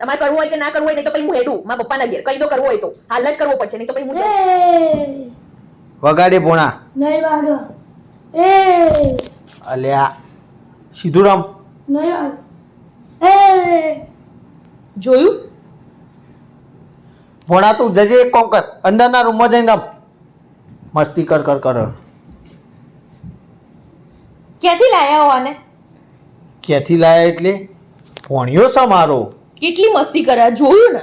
તમારે કરવું હોય કે ના કરવું હોય નહીં તો પછી હું હેડું. મારા પપ્પાના ઘેર. કઈ તો કરવું હોય તો. હાલ જ કરવો પડશે નહીં તો પછી હું વગાડે ભોણા નહીં વાગો એ! અલ્યા સીધું રામ નહીં વાગો એ! જોયું? ભોણા તું જજે એક કોમ કર. અંદરના રૂમમાં જઈને રમ મસ્તી કર કર કર. ક્યાંથી લાયા હો આને? ક્યાંથી લાયા એટલે? ભોણિયો છે મારો. કેટલી મસ્તી કરે જોયું ને?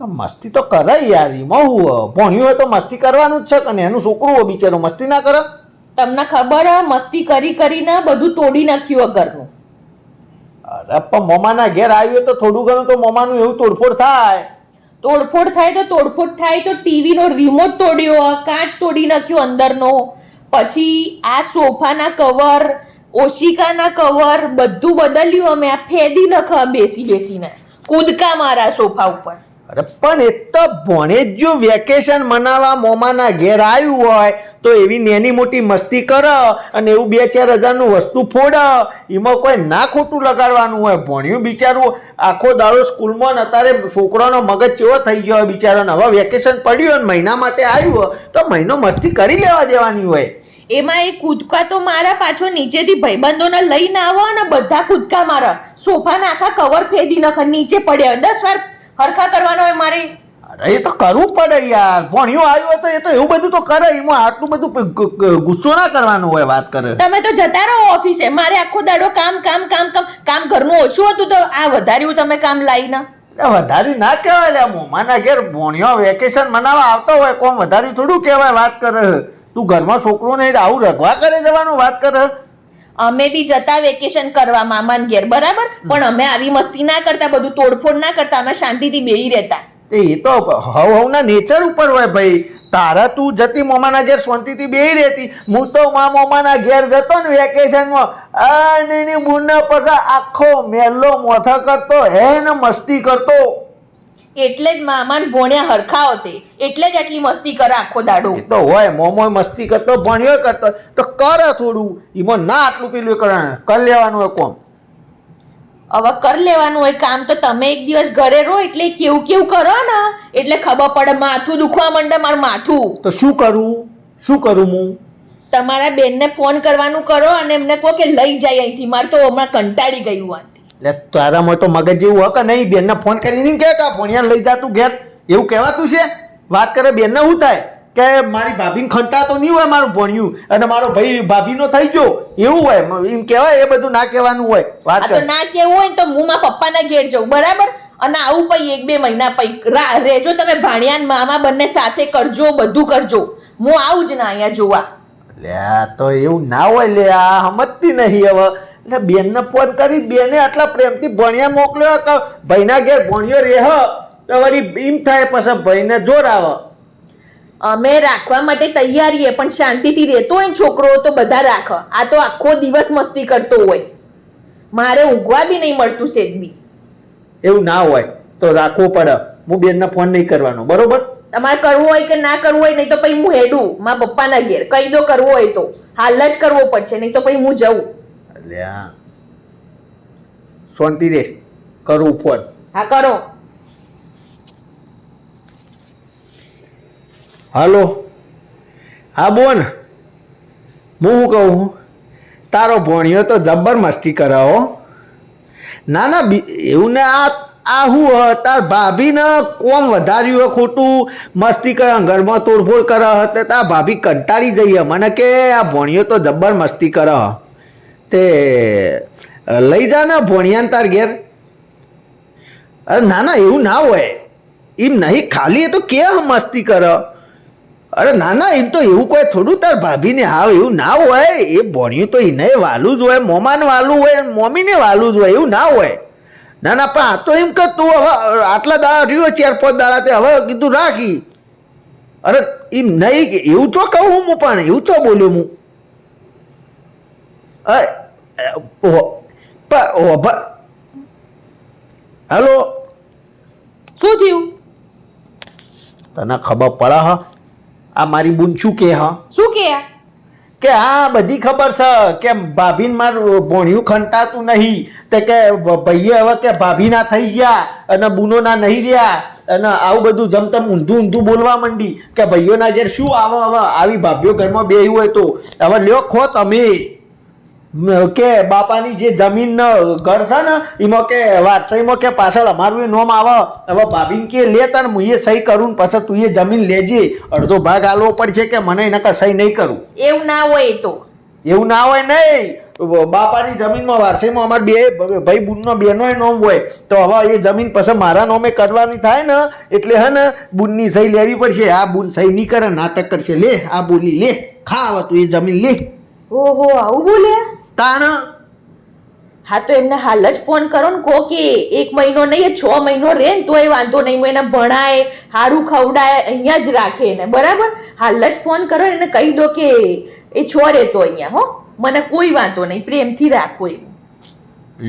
તો મસ્તી તો કરે યાર એમાં હું ભણ્યું હોય તો મસ્તી કરવાનું જ છે અને એનું છોકરું હોય બિચારું મસ્તી ના કરે. તમને ખબર હે મસ્તી કરી કરીને બધું તોડી નાખ્યું આ ઘરનું અરે પણ મોમાના ઘેર આવ્યું તો થોડું ઘણું તો મોમાનું એવું તોડફોડ થાય. તોડફોડ થાય તો તોડફોડ થાય તો ટીવીનો રિમોટ તોડ્યો કાચ તોડી નાખ્યો અંદરનો. પછી આ સોફાના કવર ઓશિકાના કવર બધું બદલ્યું અમે આ ફેદી નખ બેસી બેસીને. કૂદકા મારા સોફા ઉપર. અરે પણ એ તો ભણે જો વેકેશન મનાવવા મોમાના ઘેર આવ્યું હોય, તો એવી નેની મોટી મસ્તી કર અને એવું બે ચાર હજારનું વસ્તુ ફોડ. એમાં કોઈ ના ખોટું લગાડવાનું હોય. ભણ્યું બિચારું આખો દાડો સ્કૂલમાં ને અત્યારે છોકરાનો મગજ ચેવો થઈ ગયો હોય બિચારાને. હવે વેકેશન પડ્યું હોય મહિના માટે આવ્યું હોય, તો મહિનો મસ્તી કરી લેવા દેવાની હોય. એમાં એ કૂદકા તો મારા પાછો નીચેથી ભાઈબંધોને લઈને આવો અને બધા કૂદકા મારા. સોફાના આખા કવર ફેદી નખ નીચે પડ્યા દસ વાર હરખા કરવાનો હોય મારે. એ તો કરવું પડે યાર. ભણ્યું આવ્યો તો એ તો એવું બધું તો કરે. એમાં આટલું બધું ગુસ્સો ના કરવાનો હોય વાત કરે. તમે તો જતા રહો ઓફિસે. મારે આખો દાડો કામ કામ કામ કામ કામ ઘરનું ઓછું હતું તો આ વધાર્યું તમે કામ લાવીને વધાર્યું ના કહેવાય લે મોમાના ઘેર ભણ્યો વેકેશન મનાવવા આવતો હોય કોમ વધાર્યું થોડું કહેવાય વાત કરે. તું ઘરમાં છોકરો નહીં તો આવું રગવા કરે જવાનું વાત કરે. અમે બી જતા વેકેશન કરવા મામાન ઘેર બરાબર? પણ અમે આવી મસ્તી ના કરતા બધું તોડફોડ ના કરતા અમે શાંતિથી બેહી રહેતા. તે એ તો હવ હવના નેચર ઉપર હોય ભાઈ. તારા તું જતી મોમાના ઘેર શાંતિથી બેહી રહેતી. હું તો મા મોમાના ઘેર જતો ને વેકેશનમાં આ એની બુના પછી આખો મેલ્લો મોથા કરતો હે ને મસ્તી કરતો. એટલે જ મામાન ભોણ્યા હરખા હોતે એટલે જ આટલી મસ્તી કરે આખો દાડો. એ તો હોય મોમો મસ્તી કરતો ભણ્યો કરતો. તો કર થોડું. એમાં ના આટલું પેલું કરે કર લેવાનું હોય કોમ. હવે કર લેવાનું હોય કામ તો તમે એક દિવસ ઘરે રહો એટલે કેવું કેવું કરો ને. એટલે ખબર પડે માથું દુખવા માંડે મારું માથું. તો શું કરું? શું કરું હું? તમારા બેનને ફોન કરવાનું કરો અને એમને કહો કે લઈ જાય અહીંથી. મારે તો હમણાં કંટાળી ગયું આથી એટલે તારામાં તો મગજ જેવું હક નહીં બેનને ફોન કરીને કે કા ભણ્યા લઈ જા તું ઘેર. એવું કહેવાતું છે? વાત કરે બેનને શું થાય? કે મારી ભાભીને ખંટાતો નહીં હોય મારું ભણ્યું અને મારો ભાઈ ભાભીનો થઈ ગયો. એવું હોય એમ કહેવાય એ બધું ના કહેવાનું હોય. વાત તો ના કહેવું હોય તો હું મારા પપ્પાના ઘેર જાઉં બરાબર? અને આવું પછી એક બે મહિના પછી રા- રહેજો તમે ભાણિયા મામા બંને સાથે કરજો બધું કરજો. હું આવું જ ના અહીંયા જોવા. લે તો એવું ના હોય લે આ સમજતી નહીં હવે. એટલે બેનને ફોન કરી બેને આટલા પ્રેમથી ભણ્યા મોકલ્યો કે ભાઈના ઘેર ભણ્યો રેહ. તો વળી બીમ થાય પછી ભાઈને જોર આવે. અમે રાખવા માટે તૈયારીએ પણ શાંતિથી રહેતો હોય છોકરો તો બધા રાખ. આ તો આખો દિવસ મસ્તી કરતો હોય. મારે ઊંઘવા બી નહીં મળતું સેજ બી એવું ના હોય તો રાખવું પડે. હું બેનને ફોન નહીં કરવાનો બરોબર? તમારે કરવું હોય કે ના કરવું હોય નહીં તો પછી હું હેડું મારા પપ્પાના ઘેર. કહી દો કરવો હોય તો. હાલ જ કરવો પડશે નહીં તો પછી હું જઉં. એટલે આ શાંતિ રે કરું ફોન. હા કરો. હાલો. હા બોન. હું શું કહું? તારો ભણ્યો તો જબ્બર મસ્તી કરાવો ના ના એવું ને આ આ હું હ, તાર ભાભીને કોમ વધાર્યું ખોટું. મસ્તી કરે ઘરમાં તોડફોડ કરે તાર ભાભી કંટાળી જઈએ મને કે આ ભણ્યો તો જબ્બર મસ્તી કરે. તે લઈ જા ને ભોણિયાન તાર ઘેર. અરે ના ના, એવું ના હોય. એમ નહીં, ખાલી એ તો કે મસ્તી કરો. અરે ના ના એમ તો એવું કોઈ થોડું તાર ભાભીને હાવ, એવું ના હોય. એ ભણ્યું તો એને વાલું જ હોય, મોમાને વાલું હોય મોમીને વાલું જ હોય, એવું ના હોય. ના ના, પણ આ તો એમ કે તું હવે આટલા દાડા રહ્યો, ચાર, પાંચ દાડા તે હવે કીધું રાખી. અરે એમ નહીં એવું તો કહું હું પણ, એવું તો બોલું હું. અ, અ, ઓ- પ- ઓ, ભ- હેલો શું થયું? તને ખબર પડે હ? આ મારી બુન શું કે હ? શું કે? કે આ બધી ખબર છે કે ભાભીને મારું ભોણિયું ખંટાતું નહીં. તે કે ભાઈએ હવે કે ભાભીના થઈ ગયા અને બુનોના નહીં રહ્યા. અને આવું બધું જમતમ ઊંધું ઊંધું બોલવા માંડી કે ભાઈઓના ઘેર શું આવે હવે આવી ભાભીઓ ઘરમાં બેહી હોય તો. હવે લ્યો ખો તમે કે બાપાની જે જમીન ઘર છે ને એમાં કે વારસાઈમાં કે પાછળ અમારું એ નોમ આવે. હવે ભાભીને કે લે તને હું એ સહી કરું ને પછી તું એ જમીન લેજે. અડધો ભાગ આલવો પડશે કે મને એના સહી નહીં કરું. એવું ના હોય તો. એવું ના હોય નહીં. બાપાની જમીનમાં વારસાઈમાં અમારે બે ભાઈ બુનનો બેનો નોમ હોય. તો હવે એ જમીન પછી મારા નોમે કરવાની થાય ને એટલે હે ને બુનની સહી લેવી પડશે. આ બુન સહી નહીં કરે નાટક કરશે. લે આ બોલી લે. ખા હવે તું એ જમીન લે. ઓહો આવું બોલ્યા તાણ? હા તો એમને હાલ જ ફોન કરો ને કહો કે એક મહિનો નહીં છ મહિનો રહે ને તોય વાંધો નહીં હું એને ભણાય સારું ખવડાય અહીંયા જ રાખે એને બરાબર? હાલ જ ફોન કરો એને કહી દો કે એ છો રહેતો અહીંયા હો? મને કોઈ વાંધો નહીં પ્રેમથી રાખો એવું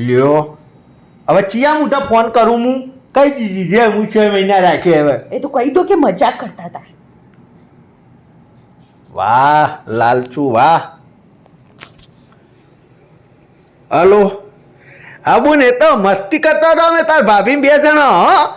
લ્યો. હવે ચિયા મોટા ફોન કરું હું? કઈ દીધી જે હું છ મહિના રાખે હવે. એ તો કહી દો કે મજાક કરતા હતા. વાહ લાલચુ વાહ. હલો. આબુ ને તો મસ્તી કરતો હતો અમે, તાર ભાભી બે જણા, હો.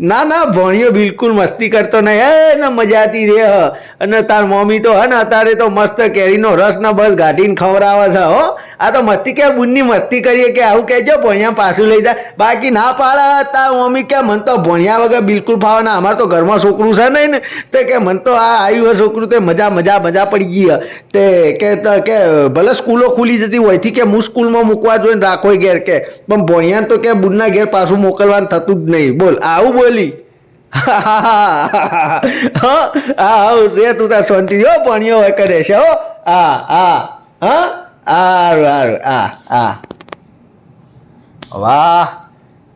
ના ના, ભણ્યો બિલકુલ મસ્તી કરતો નહીં. એ, ને મજાતી રે, હ. અને તાર મમ્મી તો હે ને અત્યારે તો મસ્ત કેરીનો રસ ને બસ ગાઢીને ખવડાવે છે, હો. આ તો મસ્તી કે બુનની મસ્તી કરીએ કે આવું કહેજો, ભણ્યા પાછું લઈ જાય બાકી ના પાડે, તાર મમ્મી કે મન તો ભણ્યા વગર બિલકુલ ફાવે ના. અમારે તો ઘરમાં છોકરું છે નહીં ને, તે કે મન તો આ આવ્યું હોય છોકરું, તે મજા મજા મજા પડી ગઈ. તે કે કે ભલે સ્કૂલો ખુલી જતી હોયથી કે હું સ્કૂલમાં મૂકવા જોઈએ ને રાખો ઘેર કે. પણ ભણ્યા તો કે બુનના ઘેર પાછું મોકલવાનું થતું જ નહીં. બોલ, આવું બોલી. રે તું તાર શાંતિ હો પાણીઓ કરે છે હો. આ આ હા? આરું આરું આ આ. વાહ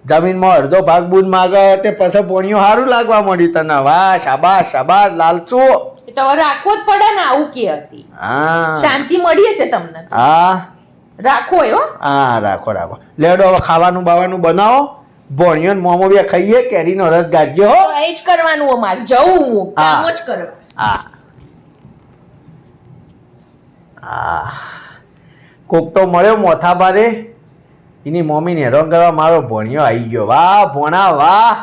જમીનમાં અડધો ભાગ બૂન માગે તે પછી પોણીઓ સારું લાગવા મળ્યું તને. વાહ શાબાશ શાબાશ લાલચુ. તમારે તો રાખવો જ પડે ને આવું કે હતી હા. શાંતિ મળી છે તમને. હા. રાખો એવો હો. હા રાખો રાખો. લેડો હવે ખાવાનું બાવાનું બનાવો. ભણ્યો ને મોમો બે ખાઈએ કેરીનો રસ ગાઢજો હો. એ જ કરવાનું અમાર જવું હું કામ જ કરવા હા. હા. કોક તો મળ્યો મોથા બારે એની મમ્મીને હેરાન કરવા મારો ભણ્યો આવી ગયો. વાહ ભોણા વાહ.